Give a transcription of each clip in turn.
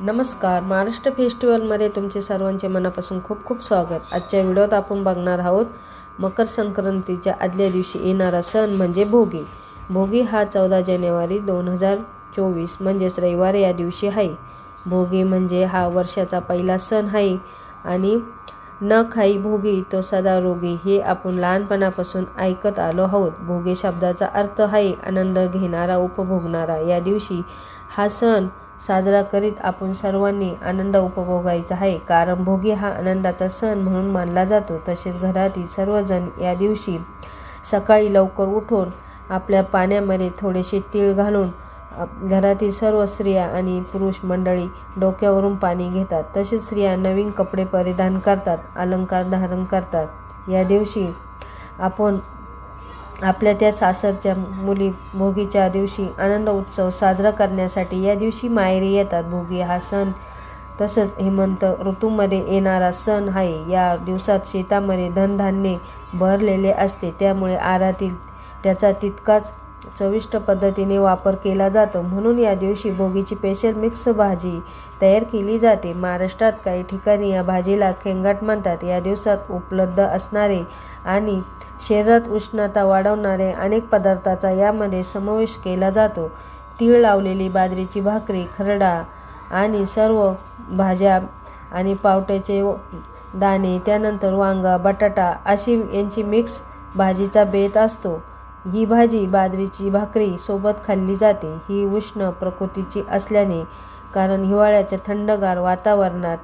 नमस्कार. महाराष्ट्र फेस्टिवलमध्ये तुमचे सर्वांचे मनापासून खूप खूप स्वागत. आजच्या व्हिडिओत आपण बघणार आहोत मकर संक्रांतीच्या आदल्या दिवशी येणारा सण म्हणजे भोगी. भोगी हा चौदा जानेवारी दोन हजार चोवीस म्हणजेच रविवार या दिवशी आहे. भोगी म्हणजे हा वर्षाचा पहिला सण आहे आणि न खाई भोगी तो सदा रोगी हे आपण लहानपणापासून ऐकत आलो आहोत. भोगी शब्दाचा अर्थ आहे आनंद घेणारा उपभोगणारा. या दिवशी हा सण साजरा करीत आपण सर्वांनी आनंद उपभोगायचा आहे. कारण भोगी हा आनंदाचा सण म्हणून मानला जातो. तसेच घरातील सर्वजण या दिवशी सकाळी लवकर उठून आपल्या पाण्यामध्ये थोडेसे तीळ घालून घरातील सर्व स्त्रिया आणि पुरुष मंडळी डोक्यावरून पाणी घेतात. तसेच स्त्रिया नवीन कपडे परिधान करतात अलंकार धारण करतात. या दिवशी आपण आपल्या त्या सासरच्या मुली भोगीच्या दिवशी आनंद उत्सव साजरा करण्यासाठी या दिवशी माहेरी येतात. भोगी हा सण तसंच हेमंत ऋतूमध्ये येणारा सण आहे. या दिवसात शेतामध्ये धनधान्ये भरलेले असते. त्यामुळे आहारातील त्याचा तितकाच चविष्ट पद्धतीने वापर केला जातो. म्हणून या दिवशी भोगीची स्पेशल मिक्स भाजी तयार केली जाते. महाराष्ट्रात काही ठिकाणी या भाजीला खेंगाट म्हणतात. या दिवसात उपलब्ध असणारे आणि शरीरात उष्णता वाढवणारे अनेक पदार्थाचा यामध्ये समावेश केला जातो. तीळ लावलेली बाजरीची भाकरी खरडा आणि सर्व भाज्या आणि पावट्याचे दाणे त्यानंतर वांगा बटाटा अशी यांची मिक्स भाजीचा बेत असतो. ही भाजी बाजरीची भाकरी सोबत खाल्ली जाते. ही उष्ण प्रकृतीची असल्याने कारण हिवाळ्याच्या थंडगार वातावरणात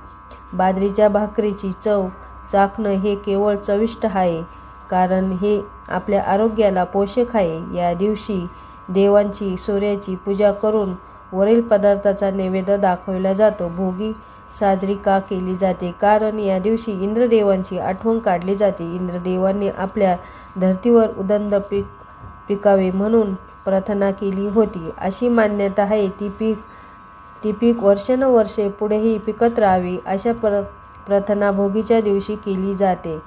बाजरीच्या भाकरीची चव चाखणं हे केवळ चविष्ट आहे. कारण हे आपल्या आरोग्याला पोषक आहे. या दिवशी देवांची सूर्याची पूजा करून वरील पदार्थाचा नैवेद्य दाखवला जातो. भोगी साजरी का केली जाते? कारण या दिवशी इंद्रदेवांची आठवण काढली जाते. इंद्रदेवांनी आपल्या धर्तीवर उदंड पीक पिकावे म्हणून प्रार्थना केली होती. अशी मान्यता आहे. ती पीक ती पीक वर्षानुवर्षे पुढेही पिकत राहावी अशा प्र प्रार्थना भोगीच्या दिवशी केली जाते.